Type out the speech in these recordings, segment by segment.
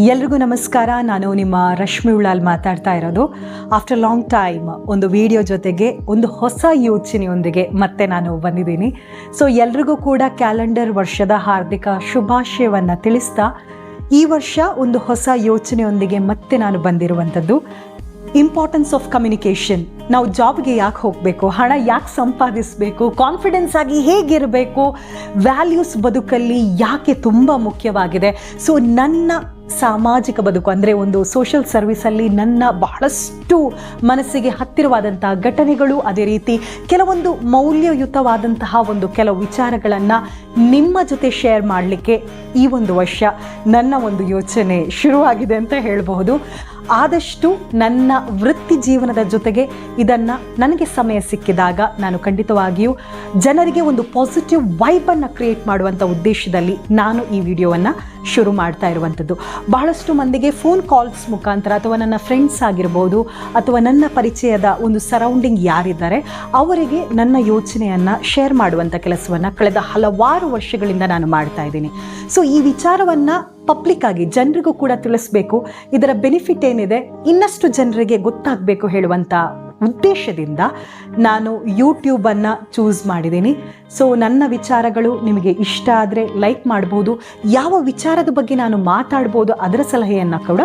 ಎಲ್ರಿಗೂ ನಮಸ್ಕಾರ. ನಾನು ನಿಮ್ಮ ರಶ್ಮಿ ಉಳ್ಳಾಲ್ ಮಾತಾಡ್ತಾ ಇರೋದು. ಆಫ್ಟರ್ ಲಾಂಗ್ ಟೈಮ್ ಒಂದು ವಿಡಿಯೋ ಜೊತೆಗೆ ಒಂದು ಹೊಸ ಯೋಚನೆಯೊಂದಿಗೆ ಮತ್ತೆ ನಾನು ಬಂದಿದ್ದೀನಿ. ಸೊ ಎಲ್ರಿಗೂ ಕೂಡ ಕ್ಯಾಲೆಂಡರ್ ವರ್ಷದ ಹಾರ್ದಿಕ ಶುಭಾಶಯವನ್ನು ತಿಳಿಸ್ತಾ, ಈ ವರ್ಷ ಒಂದು ಹೊಸ ಯೋಚನೆಯೊಂದಿಗೆ ಮತ್ತೆ ನಾನು ಬಂದಿರುವಂಥದ್ದು. ಇಂಪಾರ್ಟೆನ್ಸ್ ಆಫ್ ಕಮ್ಯುನಿಕೇಷನ್ ನಾವು ಜಾಬ್ಗೆ ಯಾಕೆ ಹೋಗಬೇಕು? ಹಣ ಯಾಕೆ ಸಂಪಾದಿಸಬೇಕು? ಕಾನ್ಫಿಡೆನ್ಸ್ ಆಗಿ ಹೇಗಿರಬೇಕು? ವ್ಯಾಲ್ಯೂಸ್ ಬದುಕಲ್ಲಿ ಯಾಕೆ ತುಂಬ ಮುಖ್ಯವಾಗಿದೆ? ಸೊ ನನ್ನ ಸಾಮಾಜಿಕ ಬದುಕು ಅಂದರೆ ಒಂದು ಸೋಷಿಯಲ್ ಸರ್ವಿಸಲ್ಲಿ ನನ್ನ ಬಹಳಷ್ಟು ಮನಸ್ಸಿಗೆ ಹತ್ತಿರವಾದಂತಹ ಘಟನೆಗಳು ಅದೇ ರೀತಿ ಕೆಲವೊಂದು ಮೌಲ್ಯಯುತವಾದಂತಹ ಒಂದು ಕೆಲವು ವಿಚಾರಗಳನ್ನು ನಿಮ್ಮ ಜೊತೆ ಶೇರ್ ಮಾಡಲಿಕ್ಕೆ ಈ ಒಂದು ವರ್ಷ ನನ್ನ ಒಂದು ಯೋಚನೆ ಶುರುವಾಗಿದೆ ಅಂತ ಹೇಳಬಹುದು. ಆದಷ್ಟು ನನ್ನ ವೃತ್ತಿ ಜೀವನದ ಜೊತೆಗೆ ಇದನ್ನು ನನಗೆ ಸಮಯ ಸಿಕ್ಕಿದಾಗ ನಾನು ಖಂಡಿತವಾಗಿಯೂ ಜನರಿಗೆ ಒಂದು ಪಾಸಿಟಿವ್ ವೈಬನ್ನು ಕ್ರಿಯೇಟ್ ಮಾಡುವಂಥ ಉದ್ದೇಶದಲ್ಲಿ ನಾನು ಈ ವಿಡಿಯೋವನ್ನು ಶುರು ಮಾಡ್ತಾ ಇರುವಂಥದ್ದು. ಬಹಳಷ್ಟು ಮಂದಿಗೆ ಫೋನ್ ಕಾಲ್ಸ್ ಮುಖಾಂತರ ಅಥವಾ ನನ್ನ ಫ್ರೆಂಡ್ಸ್ ಆಗಿರ್ಬೋದು ಅಥವಾ ನನ್ನ ಪರಿಚಯದ ಒಂದು ಸರೌಂಡಿಂಗ್ ಯಾರಿದ್ದಾರೆ, ಅವರಿಗೆ ನನ್ನ ಯೋಚನೆಯನ್ನು ಶೇರ್ ಮಾಡುವಂಥ ಕೆಲಸವನ್ನು ಕಳೆದ ಹಲವಾರು ವರ್ಷಗಳಿಂದ ನಾನು ಮಾಡ್ತಾ ಇದ್ದೀನಿ. ಸೊ ಈ ವಿಚಾರವನ್ನು ಪಬ್ಲಿಕ್ ಆಗಿ ಜನರಿಗೂ ಕೂಡ ತಿಳಿಸ್ಬೇಕು. ಇದರ ಬೆನಿಫಿಟ್ ಏನಿದೆ? ಇನ್ನಷ್ಟು ಜನರಿಗೆ ಗೊತ್ತಾಗಬೇಕು ಹೇಳುವಂಥ ಉದ್ದೇಶದಿಂದ ನಾನು ಯೂಟ್ಯೂಬನ್ನು ಚೂಸ್ ಮಾಡಿದ್ದೀನಿ. ಸೊ ನನ್ನ ವಿಚಾರಗಳು ನಿಮಗೆ ಇಷ್ಟ ಆದರೆ ಲೈಕ್ ಮಾಡ್ಬೋದು. ಯಾವ ವಿಚಾರದ ಬಗ್ಗೆ ನಾನು ಮಾತಾಡ್ಬೋದು ಅದರ ಸಲಹೆಯನ್ನು ಕೂಡ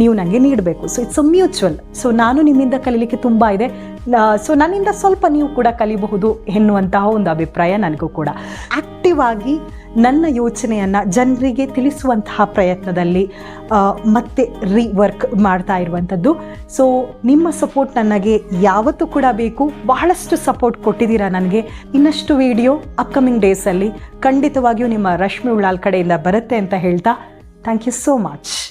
ನೀವು ನನಗೆ ನೀಡಬೇಕು. So it's a mutual so ನಾನು ನಿಮ್ಮಿಂದ ಕಲೀಲಿಕ್ಕೆ ತುಂಬ ಇದೆ. ಸೊ ನನ್ನಿಂದ ಸ್ವಲ್ಪ ನೀವು ಕೂಡ ಕಲಿಬಹುದು ಎನ್ನುವಂತಹ ಒಂದು ಅಭಿಪ್ರಾಯ ನನಗೂ ಕೂಡ. ಆಕ್ಟಿವ್ ನನ್ನ ಯೋಚನೆಯನ್ನು ಜನರಿಗೆ ತಿಳಿಸುವಂತಹ ಪ್ರಯತ್ನದಲ್ಲಿ ಮತ್ತೆ ರೀವರ್ಕ್ ಮಾಡ್ತಾ ಇರುವಂಥದ್ದು. ಸೊ ನಿಮ್ಮ ಸಪೋರ್ಟ್ ನನಗೆ ಯಾವತ್ತೂ ಕೂಡ ಬೇಕು. ಬಹಳಷ್ಟು ಸಪೋರ್ಟ್ ಕೊಟ್ಟಿದ್ದೀರಾ ನನಗೆ. ಇನ್ನಷ್ಟು ವಿಡಿಯೋ ಅಪ್ಕಮಿಂಗ್ ಡೇಸಲ್ಲಿ ಖಂಡಿತವಾಗಿಯೂ ನಿಮ್ಮ ರಶ್ಮಿ ಉಳ್ಳಾಲ್ ಕಡೆಯಿಂದ ಬರುತ್ತೆ ಅಂತ ಹೇಳ್ತಾ ಥ್ಯಾಂಕ್ ಯು ಸೋ ಮಚ್